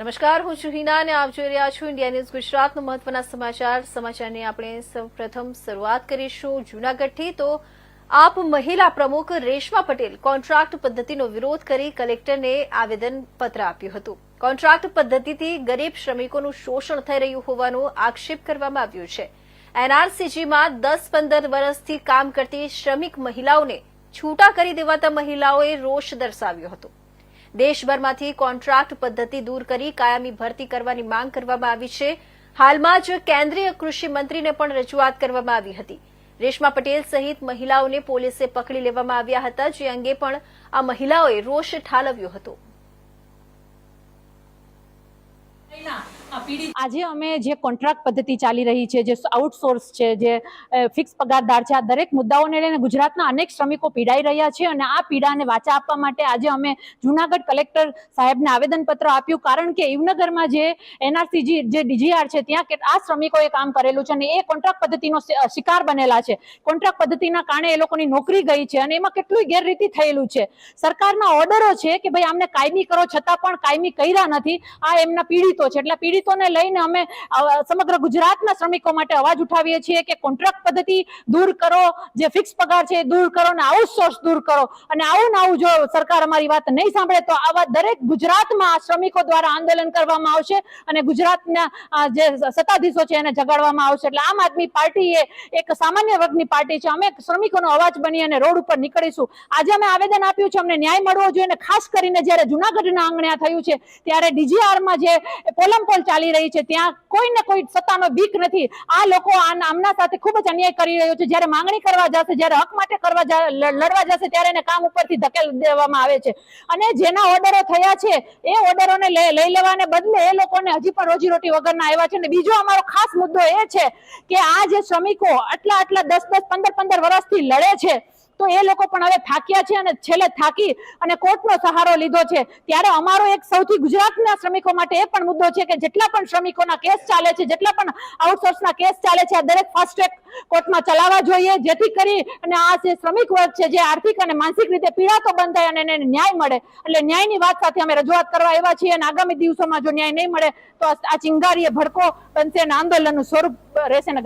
નમસ્કાર, હું છું હિના અને આપ જોઈ રહ્યા છો ઇન્ડિયા ન્યૂઝ ગુજરાતનો મહત્વના સમાચાર. સમાચારની આપણે સૌપ્રથમ શરૂઆત કરીશું જૂનાગઢથી. તો આપ મહિલા પ્રમુખ રેશમા પટેલ કોન્ટ્રાક્ટ પદ્ધતિનો વિરોધ કરી કલેક્ટરને આવેદન પત્ર આપ્યું હતું. કોન્ટ્રાક્ટ પદ્ધતિથી ગરીબ શ્રમિકોનું શોષણ થઈ રહ્યું હોવાનો આક્ષેપ કરવામાં આવ્યો છે. એનઆરસીજીમાં દસ પંદર વર્ષથી કામ કરતી શ્રમિક મહિલાઓને છૂટા કરી દેવાતા મહિલાઓએ રોષ દર્શાવ્યો હતો. દેશભરમાંથી કોન્ટ્રાક્ટ પદ્ધતિ દૂર કરી કાયમી ભરતી કરવાની માંગ કરવામાં આવી છે. હાલમાં જ કેન્દ્રીય કૃષિ મંત્રીને પણ રજૂઆત કરવામાં આવી હતી. રેશમા પટેલ સહિત મહિલાઓને પોલીસે પકડી લેવામાં આવ્યા હતા, જે અંગે પણ આ મહિલાઓએ રોષ ઠાલવ્યો હતો. આજે અમે જે કોન્ટ્રાક્ટ પદ્ધતિ ચાલી રહી છે, જે આઉટસોર્સ છે, જે ફિક્સ પગારદાર છે, આ દરેક મુદ્દાઓને લઈને ગુજરાતના અનેક શ્રમિકો પીડાઈ રહ્યા છે અને આ પીડાને વાચા આપવા માટે આજે અમે જુનાગઢ કલેક્ટર સાહેબને આવેદનપત્ર આપ્યું. કારણ કે યુવનગરમાં જે એનઆરસી જે ડીજીઆર છે, ત્યાં આ શ્રમિકોએ કામ કરેલું છે અને એ કોન્ટ્રાક્ટ પદ્ધતિનો શિકાર બનેલા છે. કોન્ટ્રાક્ટ પદ્ધતિના કારણે એ લોકોની નોકરી ગઈ છે અને એમાં કેટલું ગેરરીતિ થયેલું છે. સરકારના ઓર્ડરો છે કે ભાઈ આમને કાયમી કરો, છતાં પણ કાયમી કર્યા નથી. આ એમના પીડિતો છે. એટલે પીડિતોને લઈને અમે સમગ્ર ગુજરાતના શ્રમિકો માટે અવાજ ઉઠાવીએ છીએ કે કોન્ટ્રાક્ટ પદ્ધતિ દૂર કરો, જે ફિક્સ પગાર છે એ દૂર કરો અને આઉટસોર્સ દૂર કરો. અને આવું ને આવું જો સરકાર અમારી વાત નહીં સાંભળે, તો આવા દરેક ગુજરાતમાં આ શ્રમિકો દ્વારા આંદોલન કરવામાં આવશે અને ગુજરાતના જે સત્તાધીશો છે એને જગાડવામાં આવશે. એટલે આમ આદમી પાર્ટી એ એક સામાન્ય વર્ગની પાર્ટી છે. અમે શ્રમિકોનો અવાજ બની અને રોડ ઉપર નીકળીશું. આજે અમે આવેદન આપ્યું છે, અમને ન્યાય મળવો જોઈએ અને ખાસ કરીને જ્યારે જુનાગઢના આંગણે થયું છે, ત્યારે ડીજીઆરમાં જે પોલમપોલ ચાલી રહી છે. ત્યાં કોઈ ને કોઈ સત્તાનો બીક નથી. આ લોકો આ આમના સાથે ખૂબ જ અન્યાય કરી રહ્યો છે. જ્યારે માંગણી કરવા જશે, જ્યારે હક માટે કરવા લડવા જશે, ત્યારે એને કામ ઉપરથી ધકેલ દેવામાં આવે છે. અને જેના ઓર્ડરો થયા છે, એ ઓર્ડરોને લઈ લેવાને બદલે એ લોકોને હજી પણ રોજીરોટી વગરના આવ્યા છે. અને બીજો અમારો ખાસ મુદ્દો એ છે કે આ જે શ્રમિકો આટલા આટલા દસ દસ પંદર પંદર વર્ષથી લડે છે તો એ લોકો પણ હવે થાક્યા છે અને છેલ્લે થાકી અને કોર્ટનો સહારો લીધો છે. ત્યારે અમારો એક સૌથી ગુજરાતના શ્રમિકો માટે એ પણ મુદ્દો છે કે જેટલા પણ શ્રમિકોના કેસ ચાલે છે, જેટલા પણ આઉટસોર્સના કેસ ચાલે છે, આ દરેક ફાસ્ટ ટ્રેક કોર્ટમાં ચલાવવા જોઈએ. જેથી કરી અને આ જે શ્રમિક વર્ગ છે, જે આર્થિક અને માનસિક રીતે પીડાતો બંધાય અને એને ન્યાય મળે. એટલે ન્યાયની વાત સાથે અમે રજૂઆત કરવા એવા છીએ અને આગામી દિવસોમાં જો ન્યાય નહીં મળે, તો આ ચિંગારી ભડકો બનશે અને આંદોલનનું સ્વરૂપ રહેશે ને